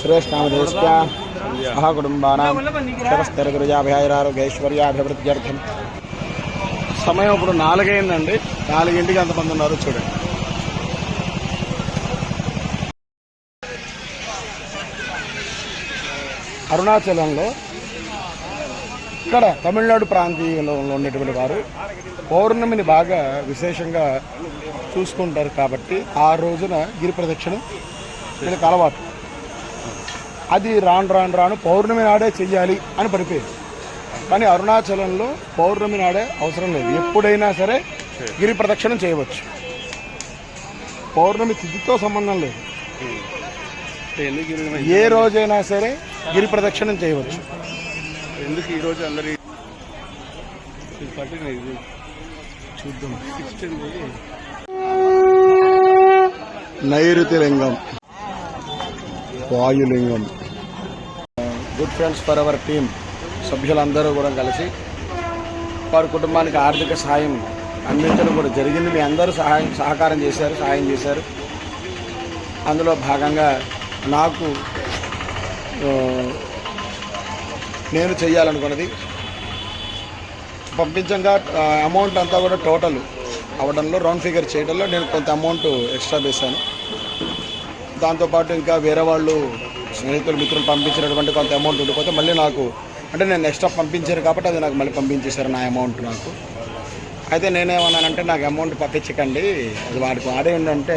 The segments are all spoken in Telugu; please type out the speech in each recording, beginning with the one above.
అభితకుచలాంబాసరధరణాజలేశ్వరస్వామిన మమ తిరుప్రదక్షిణ కార్య సమయం ఇప్పుడు నాలుగైందండి. నాలుగింటికి ఎంతమంది ఉన్నారు చూడండి. అరుణాచలంలో ఇక్కడ తమిళనాడు ప్రాంతీయంలో ఉన్నటువంటి వారు పౌర్ణమిని బాగా విశేషంగా చూసుకుంటారు కాబట్టి ఆ రోజున గిరి ప్రదక్షిణ వీళ్ళకి అలవాటు. అది రాను రాను రాను పౌర్ణమి నాడే చెయ్యాలి అని పడిపోయింది. కానీ అరుణాచలంలో పౌర్ణమి నాడే అవసరం లేదు. ఎప్పుడైనా సరే గిరి ప్రదక్షిణం చేయవచ్చు. పౌర్ణమి తిథితో సంబంధం లేదు. ఏ రోజైనా సరే గిరి ప్రదక్షిణం చేయవచ్చు. ఎందుకు ఈ రోజు అందరి చూద్దాం. నైరుతి లింగం. వాయులింగం. Good friends for our team సభ్యులందరూ కూడా కలిసి వారి కుటుంబానికి ఆర్థిక సహాయం అందించడం కూడా జరిగింది. మీ అందరూ సహాయం సహకారం చేశారు సహాయం చేశారు. అందులో భాగంగా నాకు నేను చేయాలనుకున్నది పంపించంగా అమౌంట్ అంతా కూడా టోటల్ అవడంలో రౌండ్ ఫిగర్ చేయడంలో నేను కొంత అమౌంట్ ఎక్స్ట్రా వేశాను దాంతోపాటు ఇంకా వేరే వాళ్ళు స్నేహితులు మిత్రులు పంపించినటువంటి కొంత అమౌంట్ ఉండిపోతే మళ్ళీ నాకు అంటే నేను ఎక్స్ట్రా పంపించారు కాబట్టి అది నాకు మళ్ళీ పంపించేశారు నా అమౌంట్ నాకు. అయితే నేనేమన్నానంటే నాకు అమౌంట్ పంపించకండి అది వాడికి వాడే ఏంటంటే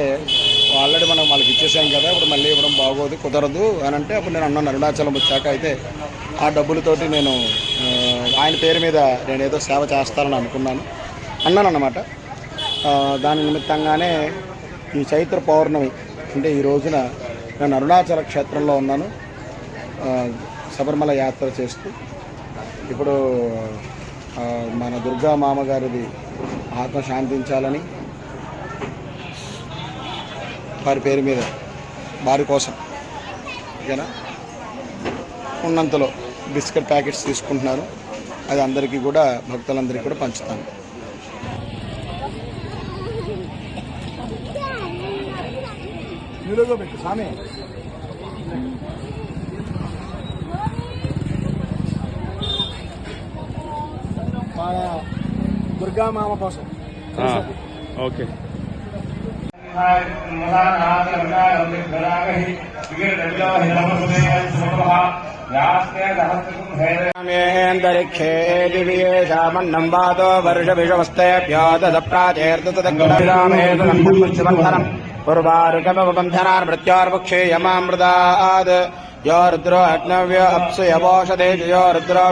ఆల్రెడీ మనం వాళ్ళకి ఇచ్చేసాం కదా ఇప్పుడు మళ్ళీ ఇవ్వడం బాగోదు కుదరదు అని అంటే అప్పుడు నేను అన్నాను అరుణాచలం వచ్చాక అయితే ఆ డబ్బులతోటి నేను ఆయన పేరు మీద నేను ఏదో సేవ చేస్తానని అనుకున్నాను. అన్నాను అన్నమాట దాని నిమిత్తంగానే ఈ చైత్ర పౌర్ణమి అంటే ఈ రోజున నేను అరుణాచల క్షేత్రంలో ఉన్నాను. శబరిమల యాత్ర చేస్తూ ఇప్పుడు మన దుర్గా మామగారిది ఆత్మ శాంతించాలని వారి పేరు మీద వారి కోసం ఓకేనా? ఉన్నంతలో బిస్కెట్ ప్యాకెట్స్ తీసుకుంటున్నారు. అది అందరికీ కూడా భక్తులందరికీ కూడా పంచుతాను. పెట్టు స్వామి మన దుర్గా మామ కోసం ఓకే ేంతరిక్షే దివ్యేషామన్నం వాదో వర్షభిషవస్తేభ్యో దప్రాచేర్దతగ్రామేతునందనం పూర్వారుకమబంధనాన్ पूर्वारुकमवबन्धनार्मृत्योर्वक्षेयमामृतात् यो रुद्रो अग्नव्य अप्सु यवोषधेषु यो रुद्रो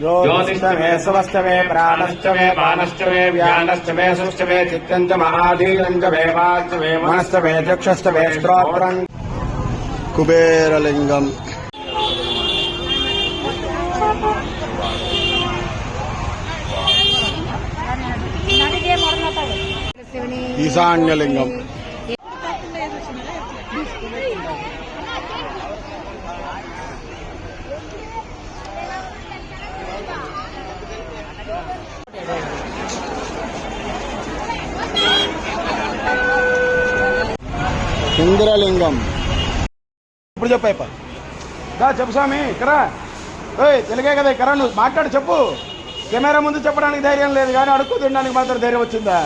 ज्योतिष्टमे सुवस्तमे प्राणश्च मे बाणश्च मे व्यानश्च मे सुश्च मे चित्तम् च महाधीरम् च मे वाच मे मनश्च मे चक्षश्च मे श्रोत्रम् कुबेरलिङ्गम् ఈశాన్యలింగం. ఇంద్రలింగం. ఇప్పుడు చెప్పు అయిపో. దా చెప్పు స్వామి ఇక్కడ ఓయ్ తెలుగే కదా ఇక్కడ నువ్వు మాట్లాడు చెప్పు. కెమెరా ముందు చెప్పడానికి ధైర్యం లేదు కానీ అడుక్కు తినడానికి మాత్రం ధైర్యం వచ్చిందా?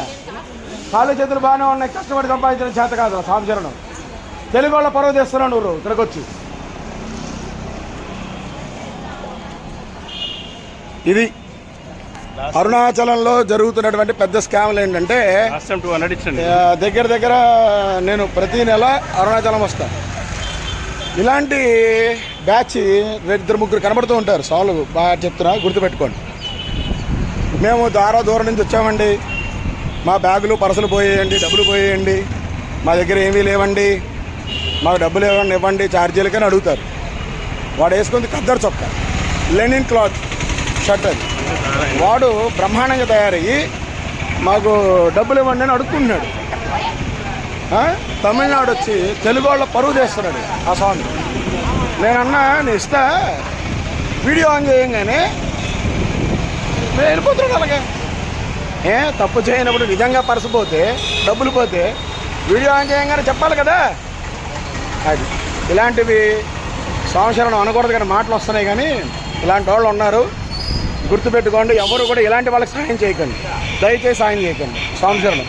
కాళ్ళు చేతులు బాగానే ఉన్నాయి కష్టపడి సంపాదించడం చేత కాదు స్వామి చరణం. తెలుగు వాళ్ళ పరువు తెస్తున్నావు నువ్వు ఇక్కడికి వచ్చి ఇది అరుణాచలంలో జరుగుతున్నటువంటి పెద్ద స్కామ్లు ఏంటంటే దగ్గర దగ్గర నేను ప్రతి నెల అరుణాచలం వస్తాను ఇలాంటి బ్యాచ్ ఇద్దరు ముగ్గురు కనబడుతూ ఉంటారు సాల్వ్ బాగా చెప్తున్నా గుర్తుపెట్టుకోండి. మేము దారా దూరం నుంచి వచ్చామండి. మా బ్యాగులు పర్సులు పోయేయండి డబ్బులు పోయేయండి. మా దగ్గర ఏమీ లేవండి. మాకు డబ్బులు ఇవ్వండి ఇవ్వండి అని అడుగుతారు. వాడు వేసుకుంది కద్దరు చొక్క లెనిన్ క్లాత్ షర్ట్ అది. వాడు బ్రహ్మాండంగా తయారయ్యి మాకు డబ్బులు ఇవ్వండి అని అడుక్కుంటున్నాడు తమిళనాడు వచ్చి తెలుగు వాళ్ళ పరువు చేస్తున్నాడు ఆ సాంగ్ నేనన్నా నీ ఇష్ట? వీడియో ఆన్ చేయంగానే నేను వెళ్ళిపోతున్నాడు అలాగే. ఏ తప్పు చేయనప్పుడు నిజంగా పరసపోతే డబ్బులు పోతే వీడియో ఆన్ చేయంగానే చెప్పాలి కదా? అది. ఇలాంటివి సంవత్సరం అనకూడదు కానీ మాటలు వస్తున్నాయి కానీ ఇలాంటి వాళ్ళు ఉన్నారు. గుర్తుపెట్టుకోండి ఎవరు కూడా ఇలాంటి వాళ్ళకి సాయం చేయకండి. దయచేసి సాయం చేయకండి. సంవత్సరం